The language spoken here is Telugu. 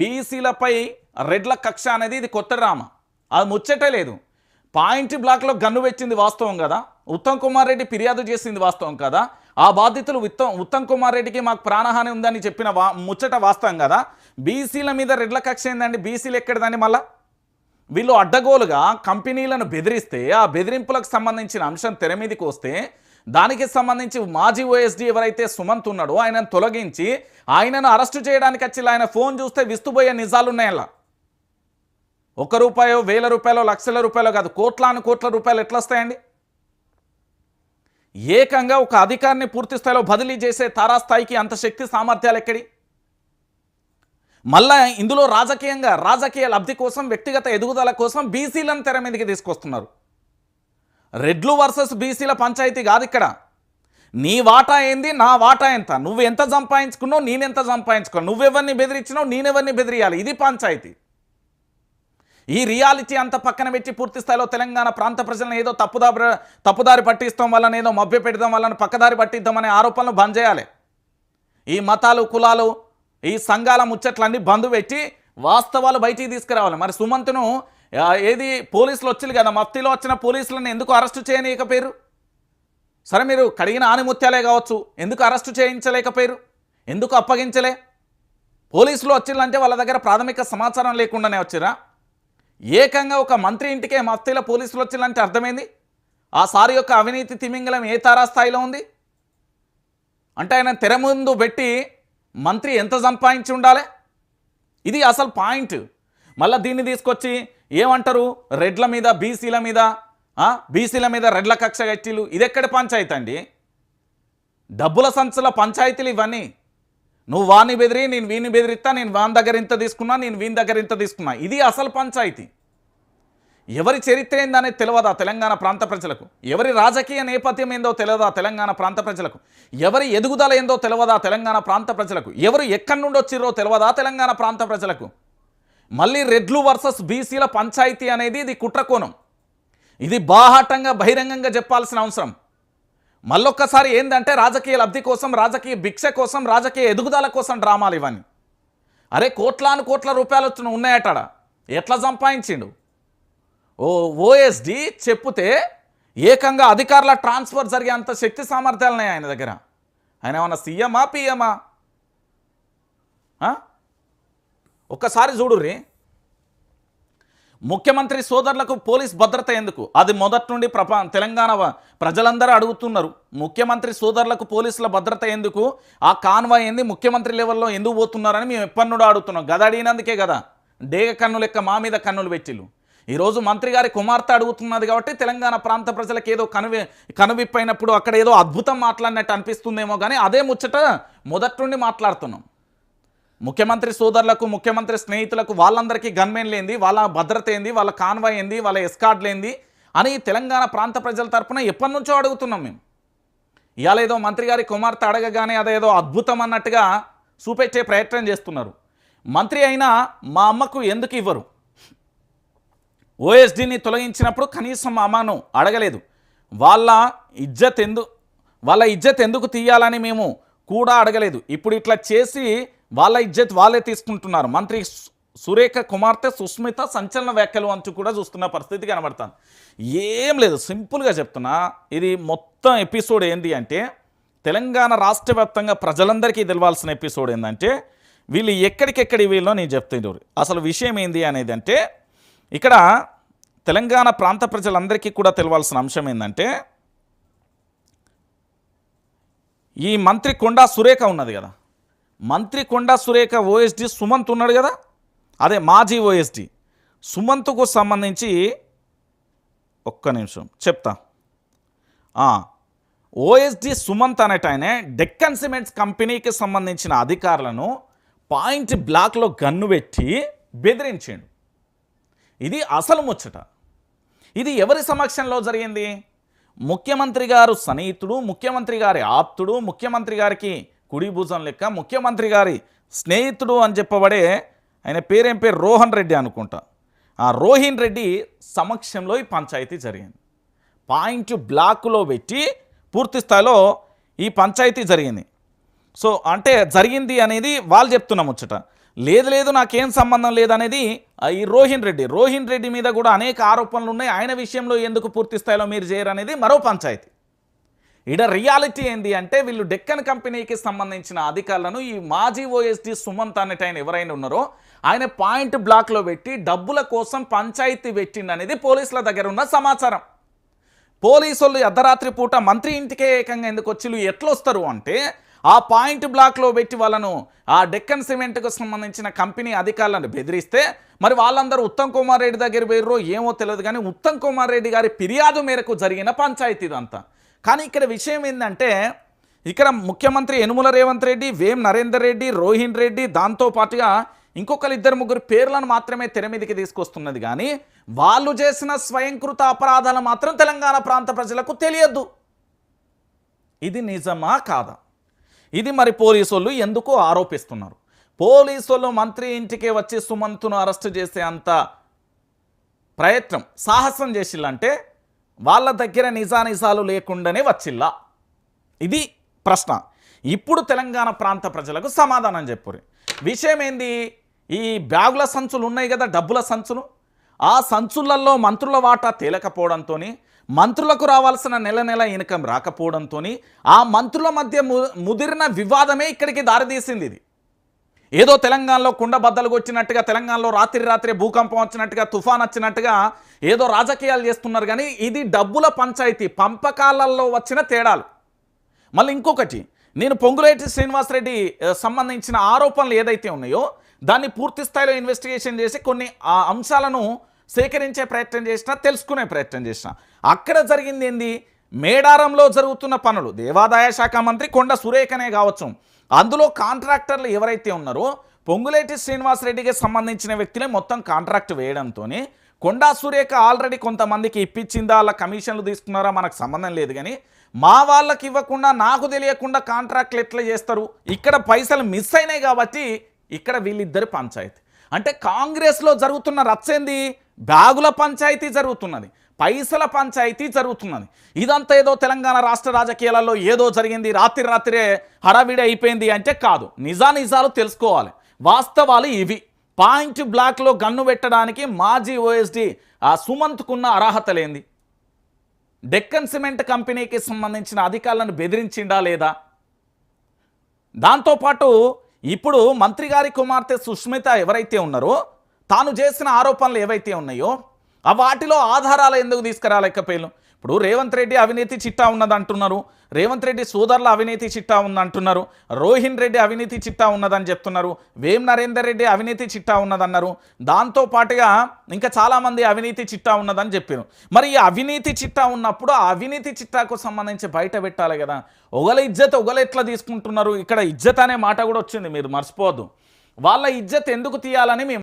బీసీలపై రెడ్ల కక్ష అనేది ఇది కొత్త డ్రామా. అది ముచ్చటే లేదు. పాయింట్ బ్లాక్లో గన్ను పెట్టింది వాస్తవం కదా? ఉత్తమ్ కుమార్ రెడ్డి ఫిర్యాదు చేసింది వాస్తవం కదా? ఆ బాధితులు ఉత్తమ్ ఉత్తమ్ కుమార్ రెడ్డికి మాకు ప్రాణహాని ఉందని చెప్పిన వా ముచ్చట వాస్తవం కదా? బీసీల మీద రెడ్ల కక్ష ఏందండి? బీసీలు ఎక్కడదండి మళ్ళా? వీళ్ళు అడ్డగోలుగా కంపెనీలను బెదిరిస్తే ఆ బెదిరింపులకు సంబంధించిన అంశం తెర మీదకి వస్తే దానికి సంబంధించి మాజీ ఓఎస్డీ ఎవరైతే సుమంత్ ఉన్నాడో ఆయనను తొలగించి ఆయనను అరెస్టు చేయడానికి వచ్చి ఆయన ఫోన్ చూస్తే విస్తుపోయే నిజాలు అలా ఒక రూపాయో వేల రూపాయలో లక్షల రూపాయలు కాదు కోట్లాను కోట్ల రూపాయలు ఎట్లా వస్తాయండి ఏకంగా ఒక అధికారిని పూర్తి స్థాయిలో బదిలీ చేసే తారాస్థాయికి అంత శక్తి సామర్థ్యాలు ఎక్కడి? మళ్ళా ఇందులో రాజకీయంగా రాజకీయ లబ్ధి కోసం వ్యక్తిగత ఎదుగుదల కోసం బీసీలను తెర మీదకి తీసుకొస్తున్నారు. రెడ్లు వర్సెస్ బీసీల పంచాయతీ కాదు ఇక్కడ. నీ వాటా ఏంది నా వాటా ఎంత? నువ్వు ఎంత సంపాదించుకున్నావు నేనెంత సంపాదించుకున్నావు? నువ్వెవరిని బెదిరించినావు నేనెవరిని బెదిరియాలి? ఇది పంచాయతీ. ఈ రియాలిటీ అంత పక్కన పెట్టి పూర్తి స్థాయిలో తెలంగాణ ప్రాంత ప్రజలను ఏదో తప్పుదారి తప్పుదారి పట్టిస్తాం వలన ఏదో మభ్య పెడదాం వలన పక్కదారి పట్టిద్దామనే ఆరోపణలు బంద్ చేయాలి. ఈ మతాలు కులాలు ఈ సంఘాల ముచ్చట్లన్నీ బంద్ పెట్టి వాస్తవాలు బయటికి తీసుకురావాలి. మరి సుమంత్ను ఏది? పోలీసులు వచ్చింది కదా. మత్తిలో వచ్చిన పోలీసులను ఎందుకు అరెస్టు చేయనీయకపోయారు సరే మీరు కడిగిన ఆనిముత్యాలే కావచ్చు. ఎందుకు అరెస్టు చేయించలేకపోయారు ఎందుకు అప్పగించలే? పోలీసులు వచ్చిందంటే వాళ్ళ దగ్గర ప్రాథమిక సమాచారం లేకుండానే వచ్చిరా ఏకంగా ఒక మంత్రి ఇంటికే మత్తిలో పోలీసులు వచ్చిందంటే అర్థమైంది? ఆ సారి యొక్క అవినీతి తిమింగలం ఏ తారాస్థాయిలో ఉంది? అంటే ఆయన తెర ముందు పెట్టి మంత్రి ఎంత సంపాదించి ఉండాలి? ఇది అసలు పాయింట్. మళ్ళీ దీన్ని తీసుకొచ్చి ఏమంటారు? రెడ్ల మీద బీసీల మీద బీసీల మీద రెడ్ల కక్ష గట్టిలు ఇదెక్కడ పంచాయతీ అండి? డబ్బుల సంచుల పంచాయతీలు ఇవన్నీ. నువ్వు వాని బెదిరి నేను వీని బెదిరిస్తా నేను వాని దగ్గర ఇంత తీసుకున్నా నేను వీని దగ్గర ఇంత తీసుకున్నా. ఇది అసలు పంచాయతీ. ఎవరి చరిత్ర ఏందనేది తెలియదా తెలంగాణ ప్రాంత ప్రజలకు? ఎవరి రాజకీయ నేపథ్యం ఏందో తెలియదా తెలంగాణ ప్రాంత ప్రజలకు? ఎవరి ఎదుగుదల ఏందో తెలియదా తెలంగాణ ప్రాంత ప్రజలకు? ఎవరు ఎక్కడి నుండి వచ్చిర్రో తెలియదా తెలంగాణ ప్రాంత ప్రజలకు? మళ్ళీ రెడ్లు వర్సెస్ బీసీల పంచాయతీ అనేది ఇది కుట్రకోణం. ఇది బాహాటంగా బహిరంగంగా చెప్పాల్సిన అవసరం. మళ్ళొక్కసారి ఏంటంటే రాజకీయ లబ్ధి కోసం రాజకీయ భిక్ష కోసం రాజకీయ ఎదుగుదల కోసం డ్రామాలు ఇవన్నీ. అరే కోట్లాను కోట్ల రూపాయలు వచ్చిన ఎట్లా సంపాదించిండు? ఓ ఓఎస్డి చెప్తే ఏకంగా అధికారుల ట్రాన్స్ఫర్ జరిగే అంత శక్తి సామర్థ్యాలు ఉన్నాయి ఆయన దగ్గర. ఆయన ఏమన్నా సీఎమా పిఎమా? ఒక్కసారి చూడుర్రీ. ముఖ్యమంత్రి సోదరులకు పోలీస్ భద్రత ఎందుకు? అది మొదటి నుండి ప్రపా తెలంగాణ ప్రజలందరూ అడుగుతున్నారు. ముఖ్యమంత్రి సోదరులకు పోలీసుల భద్రత ఎందుకు? ఆ కాన్వాయ్ ఏంది? ముఖ్యమంత్రి లెవెల్లో ఎందుకు పోతున్నారని మేము ఎప్పటి అడుగుతున్నాం. గద అడిగినందుకే కదా డేగ కన్ను లెక్క మా మీద కన్నులు పెట్టిల్లు. ఈరోజు మంత్రి గారి కుమార్తె అడుగుతున్నది కాబట్టి తెలంగాణ ప్రాంత ప్రజలకు ఏదో కనువి కనువిప్పైనప్పుడు అక్కడ ఏదో అద్భుతం మాట్లాడినట్టు అనిపిస్తుందేమో కానీ అదే ముచ్చట మొదటి నుండి మాట్లాడుతున్నాం. ముఖ్యమంత్రి సోదరులకు ముఖ్యమంత్రి స్నేహితులకు వాళ్ళందరికీ గన్మెన్ లేంది వాళ్ళ భద్రత ఏంది? వాళ్ళ కాన్వాయ్ ఏంది? వాళ్ళ ఎస్కార్డ్ లేంది అని తెలంగాణ ప్రాంత ప్రజల తరపున ఎప్పటి నుంచో అడుగుతున్నాం మేము. ఇవాళ ఏదో మంత్రి గారి కుమార్తె అడగగానే అదేదో అద్భుతం అన్నట్టుగా చూపెట్టే ప్రయత్నం చేస్తున్నారు. మంత్రి అయినా మా అమ్మకు ఎందుకు ఇవ్వరు? ఓఎస్డీని తొలగించినప్పుడు కనీసం మా అమ్మను అడగలేదు. వాళ్ళ ఇజ్జత్ ఎందు వాళ్ళ ఇజ్జత్ ఎందుకు తీయాలని మేము కూడా అడగలేదు. ఇప్పుడు ఇట్లా చేసి వాళ్ళ ఇజ్జత్ వాళ్ళే తీసుకుంటున్నారు. మంత్రి సురేఖ కుమార్తె సుస్మిత సంచలన వ్యాఖ్యలు అంటూ కూడా చూస్తున్న పరిస్థితి కనబడుతుంది. ఏం లేదు సింపుల్గా చెప్తున్నా ఇది మొత్తం ఎపిసోడ్ ఏంటి అంటే తెలంగాణ రాష్ట్ర వ్యాప్తంగా ప్రజలందరికీ తెలవాల్సిన ఎపిసోడ్ ఏంటంటే వీళ్ళు ఎక్కడికెక్కడి వీళ్ళో నేను చెప్తాను అసలు విషయం ఏంది అనేది అంటే ఇక్కడ తెలంగాణ ప్రాంత ప్రజలందరికీ కూడా తెలవాల్సిన అంశం ఏంటంటే ఈ మంత్రి కొండా సురేఖ ఉన్నది కదా. మంత్రి కొండా సురేఖ ఓఎస్డి సుమంత్ ఉన్నాడు కదా? అదే మాజీ ఓఎస్డి సుమంత్కు సంబంధించి ఒక్క నిమిషం చెప్తా. ఓఎస్డి సుమంత్ అనేట డెక్కన్ సిమెంట్స్ కంపెనీకి సంబంధించిన అధికారులను పాయింట్ బ్లాక్లో గన్ను పెట్టి బెదిరించాడు. ఇది అసలు ముచ్చట. ఇది ఎవరి సమక్షంలో జరిగింది? ముఖ్యమంత్రి గారు సన్నిహితుడు ముఖ్యమంత్రి గారి ఆప్తుడు ముఖ్యమంత్రి గారికి కుడి భుజం లెక్క ముఖ్యమంత్రి గారి స్నేహితుడు అని చెప్పబడే ఆయన పేరేం పేరు? రోహన్ రెడ్డి అనుకుంటా. ఆ రోహిన్ రెడ్డి సమక్షంలో ఈ పంచాయతీ జరిగింది. పాయింట్ బ్లాక్లో పెట్టి పూర్తి స్థాయిలో ఈ పంచాయతీ జరిగింది. సో అంటే జరిగింది అనేది వాళ్ళు చెప్తున్నాం ముచ్చట. లేదు లేదు నాకేం సంబంధం లేదనేది ఈ రోహిన్ రెడ్డి. రోహిన్ రెడ్డి మీద కూడా అనేక ఆరోపణలు ఉన్నాయి. ఆయన విషయంలో ఎందుకు పూర్తి స్థాయిలో మీరు చేయరు అనేది మరో పంచాయతీ. ఇడ రియాలిటీ ఏంది అంటే వీళ్ళు డెక్కన్ కంపెనీకి సంబంధించిన అధికారులను ఈ మాజీ ఓఎస్డి సుమంత్ అనేట ఆయన ఎవరైనా ఉన్నారో ఆయన పాయింట్ బ్లాక్లో పెట్టి డబ్బుల కోసం పంచాయతీ పెట్టిండు అనేది పోలీసుల దగ్గర ఉన్న సమాచారం. పోలీసులు అర్ధరాత్రి పూట మంత్రి ఇంటికే ఏకంగా ఎందుకు వచ్చి ఎట్లొస్తారు వస్తారు అంటే ఆ పాయింట్ బ్లాక్లో పెట్టి వాళ్ళను ఆ డెక్కన్ సిమెంట్కు సంబంధించిన కంపెనీ అధికారులను బెదిరిస్తే మరి వాళ్ళందరూ ఉత్తమ్ కుమార్ రెడ్డి దగ్గర పోయిర్రో ఏమో తెలియదు కానీ ఉత్తమ్ కుమార్ రెడ్డి గారి ఫిర్యాదు మేరకు జరిగిన పంచాయతీ ఇదంతా కానీ ఇక్కడ విషయం ఏంటంటే ఇక్కడ ముఖ్యమంత్రి యనుమల రేవంత్ రెడ్డి వేం నరేందర్ రెడ్డి రోహిన్ రెడ్డి దాంతో పాటుగా ఇంకొకరు ఇద్దరు ముగ్గురు పేర్లను మాత్రమే తెర మీదకి తీసుకొస్తున్నది. కానీ వాళ్ళు చేసిన స్వయంకృత అపరాధాలు మాత్రం తెలంగాణ ప్రాంత ప్రజలకు తెలియదు ఇది నిజమా కాదా? ఇది మరి పోలీసు వాళ్ళు ఎందుకు ఆరోపిస్తున్నారు? పోలీసు వాళ్ళు మంత్రి ఇంటికి వచ్చి సుమంత్ను అరెస్ట్ చేసే అంత ప్రయత్నం సాహసం చేసిల్లంటే వాళ్ళ దగ్గర నిజానిజాలు లేకుండానే వచ్చిల్లా? ఇది ప్రశ్న. ఇప్పుడు తెలంగాణ ప్రాంత ప్రజలకు సమాధానం చెప్పుర్రి. విషయం ఏంది ఈ బ్యాగుల సంచులు ఉన్నాయి కదా డబ్బుల సంచులు. ఆ సంచులలో మంత్రుల వాటా తేలకపోవడంతో మంత్రులకు రావాల్సిన నెల నెల ఇన్కమ్ రాకపోవడంతో ఆ మంత్రుల మధ్య ము- ముదిరిన వివాదమే ఇక్కడికి దారితీసింది ఇది. ఏదో తెలంగాణలో కుండ బద్దలు వచ్చినట్టుగా తెలంగాణలో రాత్రి రాత్రి భూకంపం వచ్చినట్టుగా తుఫాన్ వచ్చినట్టుగా ఏదో రాజకీయాలు చేస్తున్నారు. కానీ ఇది డబ్బుల పంచాయతీ పంపకాలలో వచ్చిన తేడాలు. మళ్ళీ ఇంకొకటి నేను పొంగులేటి శ్రీనివాసరెడ్డి సంబంధించిన ఆరోపణలు ఏదైతే ఉన్నాయో దాన్ని పూర్తి స్థాయిలో ఇన్వెస్టిగేషన్ చేసి కొన్ని ఆ అంశాలను సేకరించే ప్రయత్నం చేసిన తెలుసుకునే ప్రయత్నం చేసిన. అక్కడ జరిగింది ఏంది? మేడారంలో జరుగుతున్న పనులు దేవాదాయ శాఖ మంత్రి కొండ సురేఖనే కావచ్చు. అందులో కాంట్రాక్టర్లు ఎవరైతే ఉన్నారో పొంగులేటి శ్రీనివాసరెడ్డికి సంబంధించిన వ్యక్తులే మొత్తం కాంట్రాక్ట్ వేయడంతో కొండా సురేఖ ఆల్రెడీ కొంతమందికి ఇప్పించిందా వాళ్ళ కమిషన్లు తీసుకున్నారా మనకు సంబంధం లేదు కానీ మా వాళ్ళకి ఇవ్వకుండా నాకు తెలియకుండా కాంట్రాక్ట్లు ఎట్లా చేస్తారు? ఇక్కడ పైసలు మిస్ అయినాయి కాబట్టి ఇక్కడ వీళ్ళిద్దరి పంచాయతీ. అంటే కాంగ్రెస్లో జరుగుతున్న రచ్చేంది బ్యాగుల పంచాయతీ జరుగుతున్నది. పైసల పంచాయతీ జరుగుతున్నది. ఇదంతా ఏదో తెలంగాణ రాష్ట్ర రాజకీయాలలో ఏదో జరిగింది రాత్రి రాత్రే హడావిడి అయిపోయింది అంటే కాదు. నిజానిజాలు తెలుసుకోవాలి. వాస్తవాలు ఇవి. పాయింట్ బ్లాక్లో గన్ను పెట్టడానికి మాజీ ఓఎస్డి ఆ సుమంత్కున్న అర్హత లేంది డెక్కన్ సిమెంట్ కంపెనీకి సంబంధించిన అధికారులను బెదిరించిండా లేదా? దాంతోపాటు ఇప్పుడు మంత్రి గారి కుమార్తె సుష్మిత ఎవరైతే ఉన్నారో తాను చేసిన ఆరోపణలు ఏవైతే ఉన్నాయో ఆ వాటిలో ఆధారాలు ఎందుకు తీసుకురాలేకపోయాం ఇప్పుడు రేవంత్ రెడ్డి అవినీతి చిట్టా ఉన్నది అంటున్నారు రేవంత్ రెడ్డి సోదరుల అవినీతి చిట్టా ఉందంటున్నారు. రోహిన్ రెడ్డి అవినీతి చిట్టా ఉన్నదని చెప్తున్నారు. వేం నరేందర్ రెడ్డి అవినీతి చిట్టా ఉన్నదన్నారు. దాంతో పాటుగా ఇంకా చాలామంది అవినీతి చిట్టా ఉన్నదని చెప్పారు. మరి ఈ అవినీతి చిట్టా ఉన్నప్పుడు ఆ అవినీతి చిట్టాకు సంబంధించి బయట పెట్టాలి కదా. ఒకల ఇజ్జత్ ఒకల ఎట్లా తీసుకుంటున్నారు? ఇక్కడ ఇజ్జత్ అనే మాట కూడా వచ్చింది మీరు మర్చిపోవద్దు. వాళ్ళ ఇజ్జత్ ఎందుకు తీయాలని మేము